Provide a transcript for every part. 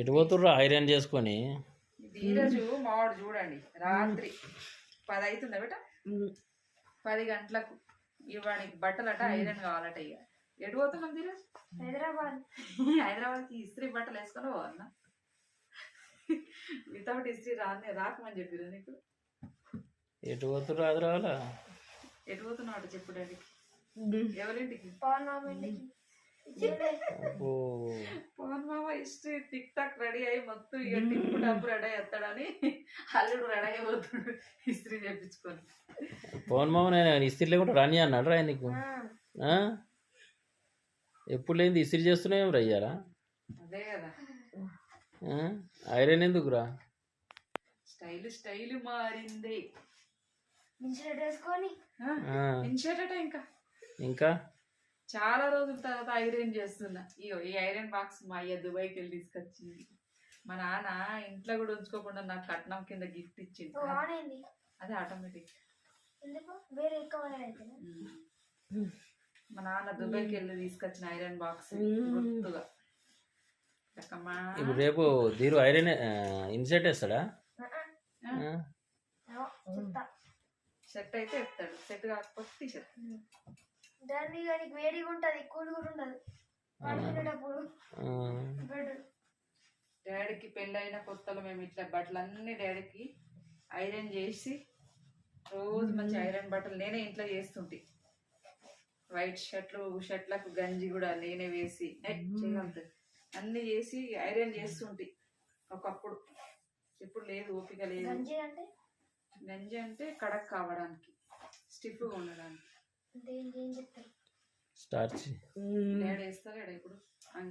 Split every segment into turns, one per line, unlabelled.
ఎటు పోతుర్రు ఐరన్ చేసుకొని.
ధీరజు మావాడు చూడండి రాత్రి పది అవుతుందా బేట? పది గంటలకు ఇవ్వడానికి బట్టలట ఐరన్ కావాలట ఇక ఎటు పోతున్నాం ధీరజ్
హైదరాబాద్.
హైదరాబాద్కి ఇస్త్రీ బట్టలు వేసుకొని పోవన్నా వితౌట్ ఇస్త్రీ రాని రాకమని చెప్పిరు నీకు?
ఎటు పోతుర్రు హైదరాబాద్
ఎటు పోతున్నావు చెప్పు డాడీకి ఎవరింటికి?
పవన్ మామ ఇంటికి. ఇచ్చిండే
ఇస్త్రీ టిక్ టాక్ రెడీ అయ్యి మొత్తం ఇక టిప్ టాప్ రెడీ అవుతాడని అల్లుడు రెడీ అయిపోతాడు ఇస్త్రీ చేపించుకొని.
పవన్ మామ నేను ఇస్త్రీలో కూడా రాని అన్నాడు రా నీకు.
ఆ,
ఆ? ఎప్పుడు లేనిది ఇస్త్రీ చేస్తున్నాం రయ్యారా
అదే కదా.
ఐరన్ ఎందుకురా
స్టైల్ స్టైల్ మారింది. ఇంకా.
ఇంకా?
చాలా రోజుల తర్వాత ఐరన్ చేస్తున్నా. ఇగో ఈ ఐరన్ బాక్స్ మా అయ్య దుబాయ్కి వెళ్ళి తీసుకొచ్చింది. మా నాన్న ఇంట్లో కూడా ఉంచుకోకుండా నాకు కట్నం కింద గిఫ్ట్ ఇచ్చింది అదే ఆటోమేటిక్. మా నాన్న దుబాయ్కి వెళ్ళి తీసుకొచ్చిన ఐరన్ బాక్స్ గుర్తుగా.
ఇప్పుడు రేపు దీరు ఐరన్ ఇన్సెట్ వేస్తాడా?
సెట్ అయితే ఎత్తాడు. సెట్ కాకపోతే
దాన్ని కానీ వేడిగా ఉంటుంది కూల్ కూడా ఉండదు. పడుకునేటప్పుడు. బెడ్
డాడీకి పెళ్ళైన కొత్తలో మేము ఇట్లా బట్టలన్నీ డాడీకి ఐరన్ చేసి రోజు మంచి ఐరన్ బట్టలు నేనే ఇంట్లో చేస్తుంటే. వైట్ షర్ట్లు షర్ట్లకు గంజి కూడా నేనే వేసి. అన్ని చేసి ఐరన్ చేస్తుంటే. ఒకప్పుడు. ఇప్పుడు లేదు ఓపిక లేదు.
గంజి అంటే?
గంజి అంటే కడక్ కావడానికి స్టిఫ్గా ఉండడానికి.
స్టార్చ్.
డాడీ వేస్తాడు ఇప్పుడు?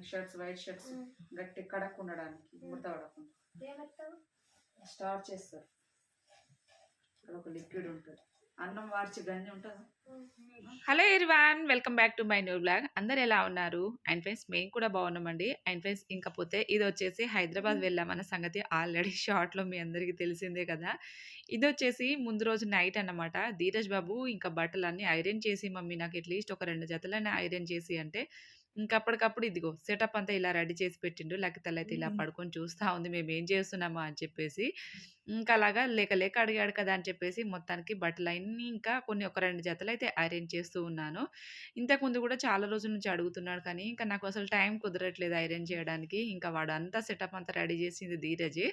షర్ట్స్ వైట్ షర్ట్స్ గట్టి కడక్ ఉండడానికి ముడత పడకుండా. స్టార్ట్ చేస్తారు. ఇక్కడ ఒక లిక్విడ్ ఉంటుంది. అన్నం వార్చి గంజి ఉంటుందా? Hello everyone welcome back to my new blog అందరు ఎలా ఉన్నారు? అండ్ ఫ్రెండ్స్ మేము కూడా బాగున్నామండి. అండ్ ఫ్రెండ్స్ ఇంకపోతే ఇది వచ్చేసి హైదరాబాద్ వెళ్ళామన్న సంగతి ఆల్రెడీ షార్ట్లో మీ అందరికీ తెలిసిందే కదా. ఇది వచ్చేసి ముందు రోజు నైట్ అన్నమాట. ధీరజ్ బాబు ఇంకా బట్టలన్నీ ఐరన్ చేసి మమ్మీ నాకు అట్లీస్ట్ ఒక రెండు జతలన్నీ ఐరన్ చేసి అంటే ఇంకా అప్పటికప్పుడు ఇదిగో సెటప్ అంతా ఇలా రెడీ చేసి పెట్టిండు. లకితల్ అయితే ఇలా పడుకొని చూస్తా ఉంది. మేము ఏం చేస్తున్నామా అని చెప్పేసి ఇంకా అలాగా లేక లేక అడిగాడు కదా అని చెప్పేసి మొత్తానికి బట్టలన్నీ ఇంకా కొన్ని ఒక రెండు జతలు అయితే ఐరన్ చేస్తూ ఉన్నాను. ఇంతకుముందు కూడా చాలా రోజుల నుంచి అడుగుతున్నాడు కానీ ఇంకా నాకు అసలు టైం కుదరట్లేదు ఐరన్ చేయడానికి. ఇంకా వాడు అంతా సెటప్ అంతా రెడీ చేసింది ధీరజే.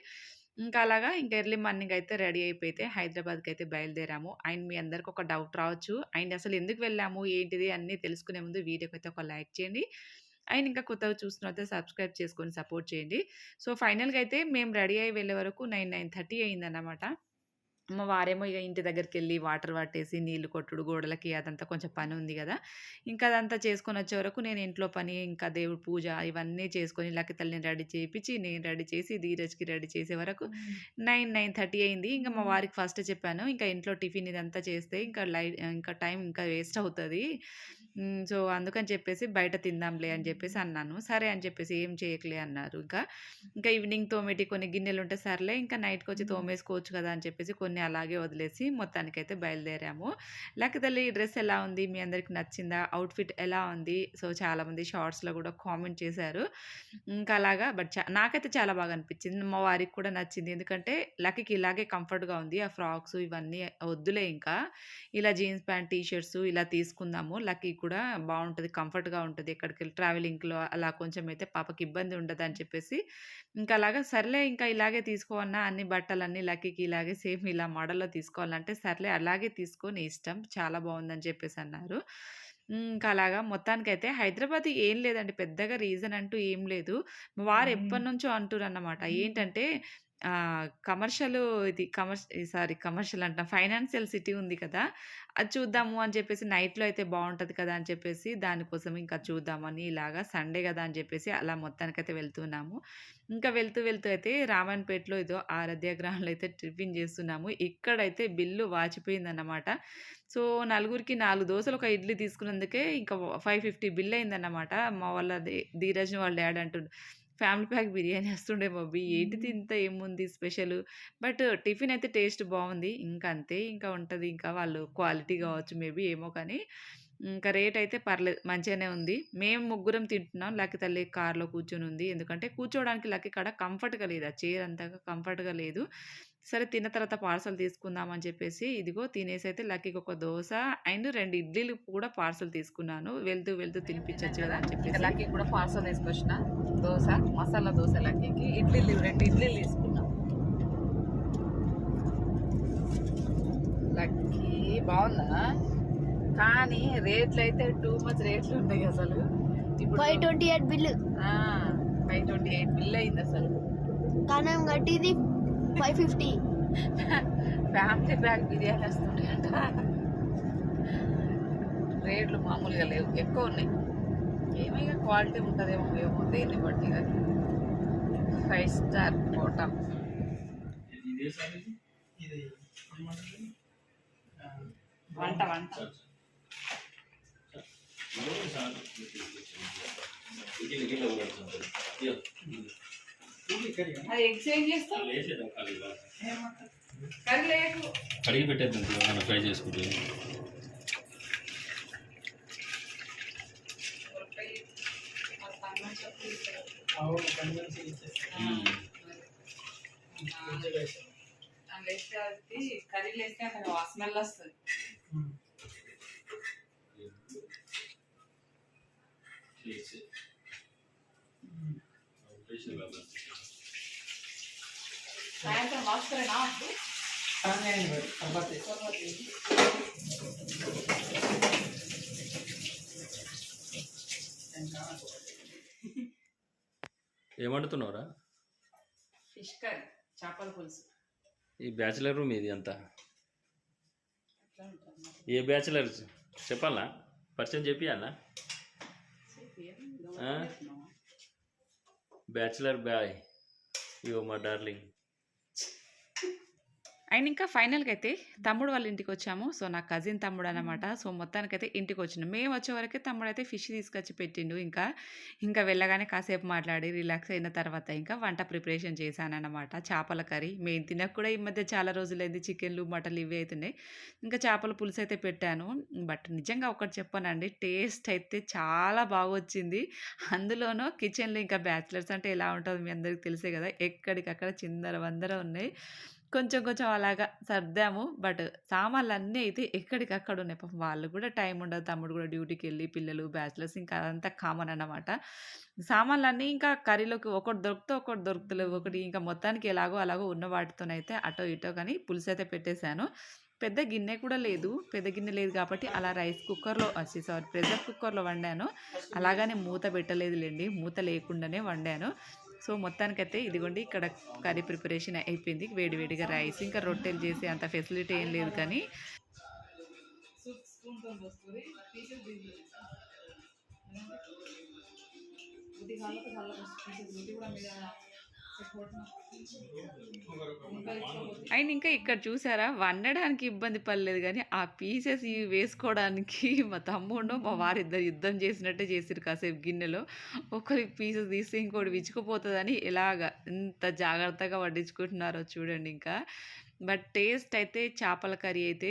ఇంకా అలాగా ఇంకా ఎర్లీ మార్నింగ్ అయితే రెడీ అయిపోయితే హైదరాబాద్కి అయితే బయలుదేరాము. అండ్ మీ అందరికి ఒక డౌట్ రావచ్చు. అండ్ అసలు ఎందుకు వెళ్ళాము? ఏంటిది? అన్నీ తెలుసుకునే ముందు వీడియోకి అయితే ఒక లైక్ చేయండి. అండ్ ఇంకా కొత్తగా చూస్తున్నైతే సబ్స్క్రైబ్ చేసుకొని సపోర్ట్ చేయండి. సో ఫైనల్గా అయితే మేము రెడీ అయ్యి వెళ్ళే వరకు నైన్ నైన్ థర్టీ అయిందన్నమాట. మా వారేమో ఇక ఇంటి దగ్గరికి వెళ్ళి వాటర్ పట్టేసి నీళ్ళు కొట్టుడు గోడలకి అదంతా కొంచెం పని ఉంది కదా. ఇంకా అదంతా చేసుకొని వచ్చే వరకు నేను ఇంట్లో పని ఇంకా దేవుడి పూజ ఇవన్నీ చేసుకొని లకితల్ని రెడీ చేయించి నేను రెడీ చేసి ధీరజ్కి రెడీ చేసే వరకు నైన్ నైన్ థర్టీ అయింది. ఇంకా మా వారికి ఫస్ట్ చెప్పాను. ఇంకా ఇంట్లో టిఫిన్ ఇదంతా చేస్తే ఇంకా లైట్ ఇంకా టైం ఇంకా వేస్ట్ అవుతుంది. సో అందుకని చెప్పేసి బయట తిందాంలే అని చెప్పేసి అన్నాను. సరే అని చెప్పేసి ఏం చేయట్లే అన్నారు. ఇంకా ఇంకా ఈవినింగ్ తోమేటి కొన్ని గిన్నెలు ఉంటే సర్లే ఇంకా నైట్కి వచ్చి తోమేసుకోవచ్చు కదా అని చెప్పేసి కొన్ని అలాగే వదిలేసి మొత్తానికైతే బయలుదేరాము. లేకపోతే ఈ డ్రెస్ ఎలా ఉంది? మీ అందరికి నచ్చిందా? అవుట్ఫిట్ ఎలా ఉంది? సో చాలామంది షార్ట్స్లో కూడా కామెంట్ చేశారు. ఇంకా అలాగా బట్ చా నాకైతే చాలా బాగా అనిపించింది. మా వారికి కూడా నచ్చింది. ఎందుకంటే లక్కీకి ఇలాగే కంఫర్ట్గా ఉంది. ఆ ఫ్రాక్స్ ఇవన్నీ వద్దులే ఇంకా. ఇలా జీన్స్ ప్యాంట్ టీ షర్ట్స్ ఇలా తీసుకుందాము. లక్కీ కూడా బాగుంటుంది కంఫర్ట్గా ఉంటుంది ఎక్కడికి ట్రావెలింగ్లో అలా కొంచెం అయితే పాపకి ఇబ్బంది ఉండదు అని చెప్పేసి. ఇంకా అలాగా సర్లే ఇంకా ఇలాగే తీసుకోవన్నా అన్ని బట్టలన్నీ లక్కీకి ఇలాగే సేమ్ ఇలా మోడల్లో తీసుకోవాలంటే సర్లే అలాగే తీసుకో నీ ఇష్టం చాలా బాగుందని చెప్పేసి అన్నారు. ఇంకా అలాగా మొత్తానికైతే హైదరాబాద్ ఏం లేదండి పెద్దగా రీజన్ అంటూ ఏం లేదు. వారు ఎప్పటి నుంచో అంటారు అన్నమాట ఏంటంటే కమర్షియల్ ఇది కమర్ష్ సారీ కమర్షియల్ అంట ఫైనాన్షియల్ సిటీ ఉంది కదా అది చూద్దాము అని చెప్పేసి నైట్లో అయితే బాగుంటుంది కదా అని చెప్పేసి దానికోసం ఇంకా చూద్దామని ఇలాగా సండే కదా అని చెప్పేసి అలా మొత్తానికైతే వెళ్తున్నాము. ఇంకా వెళ్తూ వెళ్తూ అయితే రామన్పేటలో ఏదో ఆరాధ్య గ్రహంలో అయితే ట్రిఫిన్ చేస్తున్నాము. ఇక్కడైతే బిల్లు వాచిపోయిందన్నమాట. సో నలుగురికి నాలుగు దోశలు ఒక ఇడ్లీ తీసుకున్నందుకే ఇంకా ఫైవ్ ఫిఫ్టీ బిల్ అయిందన్నమాట. మా వాళ్ళ ధీ- ధీరజ్ని వాళ్ళ డాడ్ అంటుండు ఫ్యామిలీ ప్యాక్ బిర్యానీ వస్తుండే మబ్బీ. ఏంటిది ఇంత ఏముంది స్పెషల్? బట్ టిఫిన్ అయితే టేస్ట్ బాగుంది ఇంకా అంతే ఇంకా ఉంటుంది. ఇంకా వాళ్ళు క్వాలిటీ కావచ్చు మేబీ ఏమో కానీ ఇంకా రేట్ అయితే పర్లేదు మంచిగానే ఉంది. మేము ముగ్గురం తింటున్నాం. లక్కీ తల్లి కార్లో కూర్చొని ఉంది ఎందుకంటే కూర్చోవడానికి లక్కీ కాడ కంఫర్ట్గా లేదు. ఆ చైర్ అంతగా కంఫర్ట్గా లేదు. సరే తిన్న తర్వాత పార్సల్ తీసుకుందాం అని చెప్పేసి ఇదిగో తినేసి అయితే లక్కీకి ఒక దోశ అండ్ రెండు ఇడ్లీలు కూడా పార్సల్ తీసుకున్నాను. వెళ్తూ వెళ్తూ తినిపించచ్చు కదా అని చెప్పేసి. లక్కీ కూడా పార్సల్ తీసుకొచ్చిన దోశ మసాలా దోశ లక్కీకి. ఇడ్లీలు రెండు ఇడ్లీలు తీసుకున్నాం. లక్కీ బాగుందా? కానీ రేట్లు అయితే టూ మచ్ రేట్లు ఉన్నాయి అసలు. ఇప్పుడు
five twenty eight bill.
Five twenty eight bill అయింది అసలు.
కానీ కట్టింది five fifty
family bag biryani వస్తుంటాయంట రేట్లు మామూలుగా లేవు. ఎక్కువ ఉన్నాయి. ఏమైనా క్వాలిటీ ఉంటుందేమో ఏమో దేన్ని బట్టి కానీ ఫైవ్ స్టార్ హోటల్ వంట వంట. అది ఎక్స్చేంజ్ చేస్తాం. కర్రీ లేదు
కడిగి పెట్టేద్దాం మనం ఫ్రై చేసుకుంటే.
కర్రీలు వేస్తే అక్కడ స్మెల్ వస్తుంది. అప్పుడు
ఏమంటున్నావురా?
ఫిష్ కర్రీ చేపల పులుసు.
ఈ బ్యాచిలర్ రూమ్ ఇది అంతా. ఏ బ్యాచిలర్? చెప్పాలా? పరిచయం చెప్పియాలా? Bachelor bye. ఇవో మా డార్లింగ్.
అండ్ ఇంకా ఫైనల్గా అయితే తమ్ముడు వాళ్ళ ఇంటికి వచ్చాము సో నా కజిన్ తమ్ముడు అనమాట సో మొత్తానికైతే ఇంటికి వచ్చినాం మేము వచ్చే వరకే తమ్ముడు అయితే ఫిష్ తీసుకొచ్చి పెట్టిండు. ఇంకా ఇంకా వెళ్ళగానే కాసేపు మాట్లాడి రిలాక్స్ అయిన తర్వాత ఇంకా వంట ప్రిపరేషన్ చేశానన్నమాట. చేపల కర్రీ. మేము తినక కూడా ఈ మధ్య చాలా రోజులైంది. చికెన్లు మటన్లు ఇవి అవుతున్నాయి ఇంకా చేపల పులుసు అయితే పెట్టాను. బట్ నిజంగా ఒకటి చెప్పానండి టేస్ట్ అయితే చాలా బాగా వచ్చింది అందులోనూ కిచెన్లో ఇంకా బ్యాచిలర్స్ అంటే ఎలా ఉంటుందో మీ అందరికీ తెలిసే కదా. ఎక్కడికక్కడ చిందర వందర ఉన్నాయి. కొంచెం కొంచెం అలాగా సర్దాము. బట్ సామాన్లు అన్నీ అయితే ఎక్కడికక్కడ ఉన్నాయి. పాపం వాళ్ళు కూడా టైం ఉండదు. తమ్ముడు కూడా డ్యూటీకి వెళ్ళి పిల్లలు బ్యాచిలర్స్ ఇంకా అదంతా కామన్ అన్నమాట. సామాన్లు అన్నీ ఇంకా కర్రీలోకి ఒకటి దొరికితే ఒకటి దొరుకుతలేవు. ఒకటి ఇంకా మొత్తానికి ఎలాగో అలాగో ఉన్న వాటితోనైతే అటో ఇటో కానీ పులుసు అయితే పెట్టేశాను. పెద్ద గిన్నె కూడా లేదు. పెద్ద గిన్నె లేదు కాబట్టి అలా రైస్ కుక్కర్లో వచ్చి సారీ ప్రెషర్ కుక్కర్లో వండాను. అలాగనే మూత పెట్టలేదులేండి. మూత లేకుండానే వండాను. సో మొత్తానికైతే ఇదిగోండి ఇక్కడ కర్రీ ప్రిపరేషన్ అయిపోయింది. వేడివేడిగా రైస్ ఇంకా రొట్టెలు చేసే అంత ఫెసిలిటీ ఏం లేదు కానీ. అయిన ఇంకా ఇక్కడ చూసారా? వండడానికి ఇబ్బంది పడలేదు కానీ ఆ పీసెస్ ఇవి వేసుకోవడానికి మా తమ్ముడు మా వారిద్దరు యుద్ధం చేసినట్టే చేసిరు కాసేపు గిన్నెలో. ఒకరి పీసెస్ తీస్తే ఇంకోటి విచ్చుకుపోతుందని ఎలాగ ఎంత జాగ్రత్తగా వడ్డించుకుంటున్నారో చూడండి ఇంకా. బట్ టేస్ట్ అయితే చేపల కర్రీ అయితే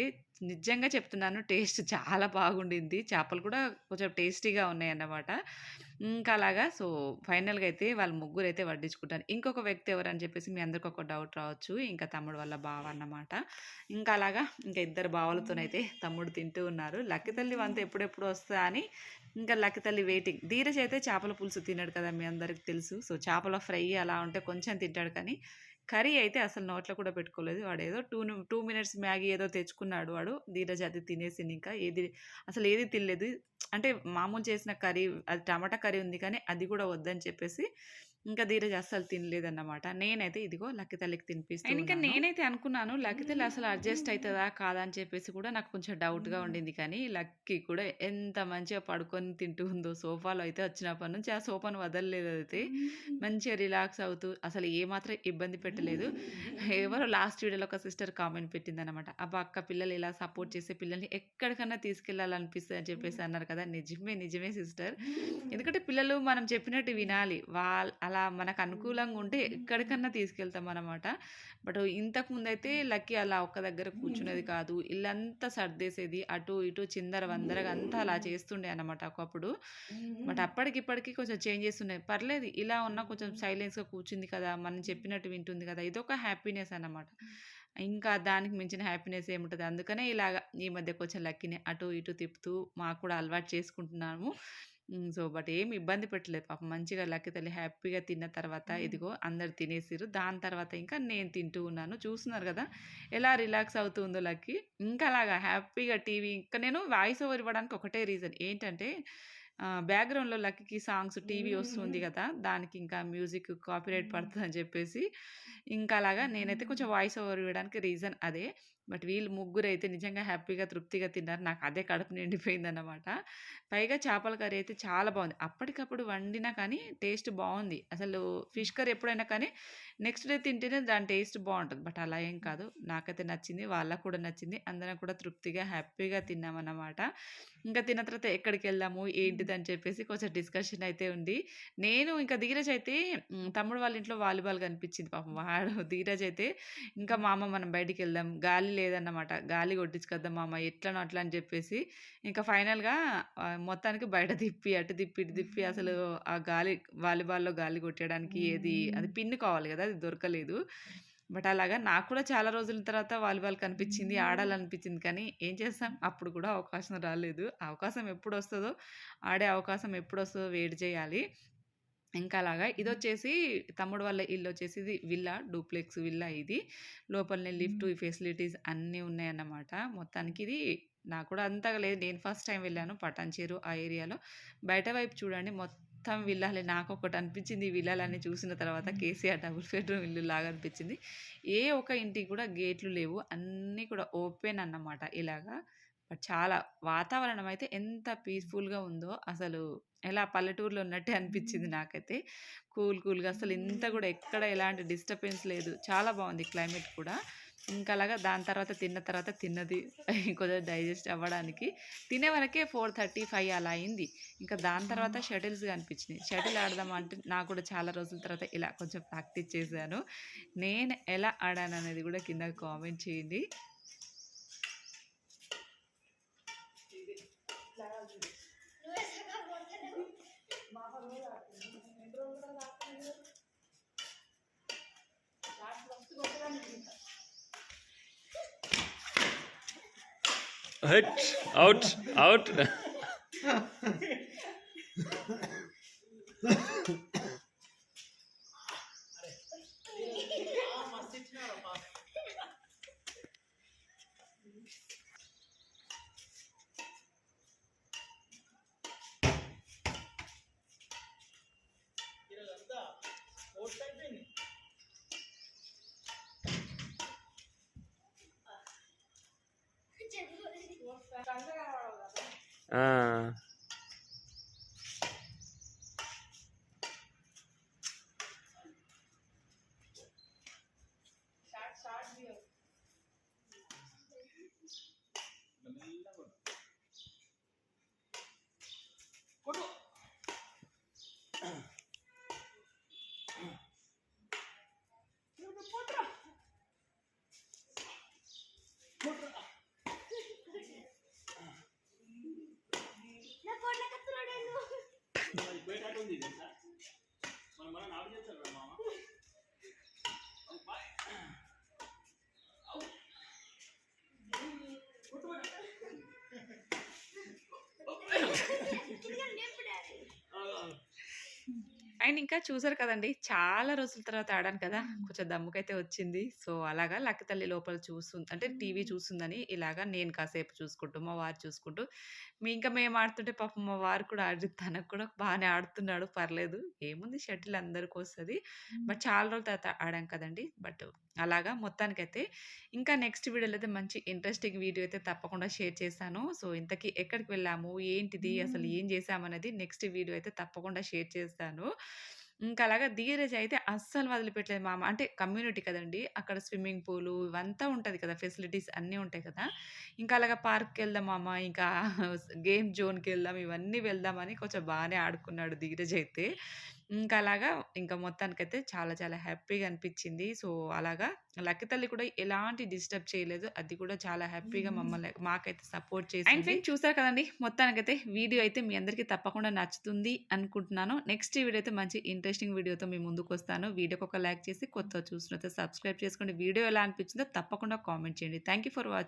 నిజంగా చెప్తున్నాను టేస్ట్ చాలా బాగుండింది. చేపలు కూడా కొంచెం టేస్టీగా ఉన్నాయి అన్నమాట ఇంకా అలాగా. సో ఫైనల్గా అయితే వాళ్ళ ముగ్గురు అయితే వడ్డించుకుంటారు. ఇంకొక వ్యక్తి ఎవరని చెప్పేసి మీ అందరికి ఒక డౌట్ రావచ్చు. ఇంకా తమ్ముడు వాళ్ళ బావ అన్నమాట. ఇంకా అలాగా. ఇంకా ఇద్దరు బావలతోనైతే తమ్ముడు తింటూ ఉన్నారు. లక్కి తల్లి వంత ఎప్పుడెప్పుడు వస్తా అని ఇంకా లక్కి తల్లి వెయిటింగ్. ధీరజ్ అయితే చేపల పులుసు తిన్నాడు కదా మీ అందరికి తెలుసు. సో చేపల ఫ్రై అలా ఉంటే కొంచెం తింటాడు కానీ కర్రీ అయితే అసలు నోట్లో కూడా పెట్టుకోలేదు. వాడు ఏదో టూ టూ మినిట్స్ మ్యాగీ ఏదో తెచ్చుకున్నాడు వాడు. ధీరజ్ అది తినేసింది ఇంకా. ఏది అసలు ఏది తినలేదు. అంటే మామూలు చేసిన కర్రీ అది టమాటా కర్రీ ఉంది కానీ అది కూడా వద్దని చెప్పేసి ఇంకా ధీరజ్ అస్సలు తినలేదన్నమాట. నేనైతే ఇదిగో లక్కి తల్లికి తినిపిస్తాను ఇంకా నేనైతే అనుకున్నాను లక్కి తల్లి అసలు అడ్జస్ట్ అవుతుందా కాదా అని చెప్పేసి కూడా నాకు కొంచెం డౌట్గా ఉండింది. కానీ లక్కి కూడా ఎంత మంచిగా పడుకొని తింటూ ఉందో సోఫాలో అయితే వచ్చినప్పటి నుంచి ఆ సోఫాను వదలలేదు అయితే మంచిగా రిలాక్స్ అవుతూ అసలు ఏమాత్రం ఇబ్బంది పెట్టలేదు. ఎవరో లాస్ట్ వీడియోలో ఒక సిస్టర్ కామెంట్ పెట్టింది అనమాట అబ్బా అక్క పిల్లలు ఇలా సపోర్ట్ చేసే పిల్లల్ని ఎక్కడికన్నా తీసుకెళ్ళాలనిపిస్తుంది అని చెప్పేసి అన్నారు కదా. నిజమే నిజమే సిస్టర్. ఎందుకంటే పిల్లలు మనం చెప్పినట్టు వినాలి. వాళ్ళ అలా మనకు అనుకూలంగా ఉంటే ఎక్కడికన్నా తీసుకెళ్తాం అనమాట బట్ ఇంతకుముందైతే లక్కీ అలా ఒక్క దగ్గర కూర్చునేది కాదు. ఇల్లంతా సర్దేసేది అటు ఇటు చిందర వందరగా అంతా అలా చేస్తుండే అనమాట ఒకప్పుడు. బట్ అప్పటికిప్పటికి కొంచెం చేంజెస్ ఉన్నాయి పర్లేదు ఇలా ఉన్నా కొంచెం సైలెన్స్గా కూర్చుంది కదా మనం చెప్పినట్టు వింటుంది కదా ఇదొక హ్యాపీనెస్ అన్నమాట. ఇంకా దానికి మించిన హ్యాపీనెస్ ఏముంటుంది? అందుకనే ఇలాగ ఈ మధ్య కొంచెం లక్కీని అటు ఇటు తిప్పుతూ మాకు కూడా అలవాటు చేసుకుంటున్నాము. సో బట్ ఏమి ఇబ్బంది పెట్టలేదు. పాపం మంచిగా లక్కీ తల్లి హ్యాపీగా తిన్న తర్వాత ఇదిగో అందరు తినేసిరు దాని తర్వాత ఇంకా నేను తింటూ ఉన్నాను. చూస్తున్నారు కదా! ఎలా రిలాక్స్ అవుతుందో లక్కీ. ఇంకా అలాగా హ్యాపీగా టీవీ ఇంకా నేను వాయిస్ ఓవర్ ఇవ్వడానికి ఒకటే రీజన్ ఏంటంటే బ్యాక్గ్రౌండ్లో లక్కీకి సాంగ్స్ టీవీ వస్తుంది కదా! దానికి ఇంకా మ్యూజిక్ కాపీరైట్ పడుతుంది అని చెప్పేసి ఇంకా అలాగా నేనైతే కొంచెం వాయిస్ ఓవర్ ఇవ్వడానికి రీజన్ అదే. బట్ వీళ్ళు ముగ్గురు అయితే నిజంగా హ్యాపీగా తృప్తిగా తిన్నారు. నాకు అదే కడుపు నిండిపోయిందన్నమాట. పైగా చేపల కర్రీ అయితే చాలా బాగుంది. అప్పటికప్పుడు వండినా కానీ టేస్ట్ బాగుంది. అసలు ఫిష్ కర్రీ ఎప్పుడైనా కానీ నెక్స్ట్ డే తింటేనే దాని టేస్ట్ బాగుంటుంది. బట్ అలా ఏం కాదు. నాకైతే నచ్చింది. వాళ్ళకు కూడా నచ్చింది. అందరం కూడా తృప్తిగా హ్యాపీగా తిన్నామన్నమాట. ఇంకా తిన్న తర్వాత ఎక్కడికి వెళ్దాము? ఏంటిది అని చెప్పేసి కొంచెం డిస్కషన్ అయితే ఉంది. నేను ఇంకా ధీరజ్ అయితే తమ్ముడు వాళ్ళ ఇంట్లో వాలీబాల్ కనిపించింది. పాపం వాడు ధీరజ్ అయితే ఇంకా మామ మనం బయటికి వెళ్దాం. గాలి లేదన్నమాట. గాలి కొట్టించుకొద్దాం మామ ఎట్లనో అట్లా అని చెప్పేసి ఇంకా ఫైనల్గా మొత్తానికి బయట తిప్పి అటు తిప్పి ఇటు తిప్పి అసలు ఆ గాలి వాలీబాల్లో గాలి కొట్టడానికి ఏది అది పిన్ కావాలి కదా అది దొరకలేదు. బట్ అలాగా నాకు కూడా చాలా రోజుల తర్వాత వాలీబాల్ కనిపించింది ఆడాలనిపించింది. కానీ ఏం చేస్తాం? అప్పుడు కూడా అవకాశం రాలేదు. అవకాశం ఎప్పుడు వస్తుందో ఆడే అవకాశం ఎప్పుడు వస్తుందో వెయిట్ చేయాలి. ఇంకా అలాగా. ఇది వచ్చేసి తమ్ముడు వాళ్ళ ఇల్లు వచ్చేసి ఇది విల్లా డూప్లెక్స్ విల్లా ఇది. లోపలనే లిఫ్ట్ ఫెసిలిటీస్ అన్నీ ఉన్నాయన్నమాట. మొత్తానికి ఇది నాకు కూడా అంతగా లేదు. నేను ఫస్ట్ టైం వెళ్ళాను పటాన్చేరు ఆ ఏరియాలో. బయట వైపు చూడండి మొత్తం విల్లాలే. నాకు ఒకటి అనిపించింది ఈ విల్లాలన్నీ చూసిన తర్వాత కేసీఆర్ డబుల్ బెడ్రూమ్ ఇల్లు లాగా అనిపించింది. ఏ ఒక ఇంటికి కూడా గేట్లు లేవు. అన్నీ కూడా ఓపెన్ అన్నమాట ఇలాగా. బట్ చాలా వాతావరణం అయితే ఎంత పీస్ఫుల్గా ఉందో అసలు ఎలా పల్లెటూరులో ఉన్నట్టే అనిపించింది నాకైతే. కూల్ కూల్గా అసలు ఇంత కూడా ఎక్కడ ఎలాంటి డిస్టర్బెన్స్ లేదు. చాలా బాగుంది క్లైమేట్ కూడా. ఇంకా అలాగా దాని తర్వాత తిన్న తర్వాత తిన్నది కొంచెం డైజెస్ట్ అవ్వడానికి. తినే వరకే ఫోర్ థర్టీ ఫైవ్ అలా అయింది. ఇంకా దాని తర్వాత షటిల్స్ కనిపించినాయి. షటిల్ ఆడదాం అంటే నాకు కూడా చాలా రోజుల తర్వాత ఇలా కొంచెం ప్రాక్టీస్ చేశాను. నేను ఎలా ఆడాను అనేది కూడా కింద కామెంట్ చేయండి.
Out! out, out. 你
不要看重你的。
అండ్ ఇంకా చూసారు కదండి! చాలా రోజుల తర్వాత ఆడాను కదా! కొంచెం దమ్ముకైతే వచ్చింది. సో అలాగా లక్క తల్లి లోపల చూస్తుంది అంటే టీవీ చూస్తుందని ఇలాగా నేను కాసేపు చూసుకుంటూ మా వారు చూసుకుంటూ మీ ఇంకా మేము ఆడుతుంటే పాపం మా వారు కూడా ఆడి తనకు కూడా బాగానే ఆడుతున్నాడు పర్లేదు. ఏముంది షటిల్ అందరికి వస్తుంది బట్ చాలా రోజుల తర్వాత ఆడాం కదండి! బట్ అలాగా మొత్తానికైతే ఇంకా నెక్స్ట్ వీడియోలో అయితే మంచి ఇంట్రెస్టింగ్ వీడియో అయితే తప్పకుండా షేర్ చేస్తాను. సో ఇంతకీ ఎక్కడికి వెళ్ళాము? ఏంటిది? అసలు ఏం చేసామనేది నెక్స్ట్ వీడియో అయితే తప్పకుండా షేర్ చేస్తాను. ఇంకా అలాగా ధీరజ్ అయితే అస్సలు వదిలిపెట్టలేదు మామ. అంటే కమ్యూనిటీ కదండి అక్కడ స్విమ్మింగ్ పూలు ఇవంతా ఉంటుంది కదా ఫెసిలిటీస్ అన్నీ ఉంటాయి కదా. ఇంకా అలాగా పార్క్కి వెళ్దాం మామ ఇంకా గేమ్ జోన్కి వెళ్దాం ఇవన్నీ వెళ్దామని కొంచెం బాగానే ఆడుకున్నాడు ధీరజ్ అయితే. ఇంకా అలాగా ఇంకా మొత్తానికైతే చాలా చాలా హ్యాపీగా అనిపించింది. సో, అలాగా లక్కీ తల్లి కూడా ఎలాంటి డిస్టర్బ్ చేయలేదు. అది కూడా చాలా హ్యాపీగా మమ్మల్ని మాకైతే సపోర్ట్
అండ్
చేసింది.
ఫ్రెండ్స్
చూసారు కదండీ! మొత్తానికైతే వీడియో అయితే మీ అందరికీ తప్పకుండా నచ్చుతుంది అనుకుంటున్నాను. నెక్స్ట్ వీడియో అయితే మంచి ఇంట్రెస్టింగ్ వీడియోతో మీ ముందుకొస్తాను. వీడియోకి ఒక లైక్ చేసి కొత్తగా చూసినట్లయితే సబ్స్క్రైబ్ చేసుకోండి. వీడియో ఎలా అనిపించిందో తప్పకుండా కామెంట్ చేయండి. You for watching.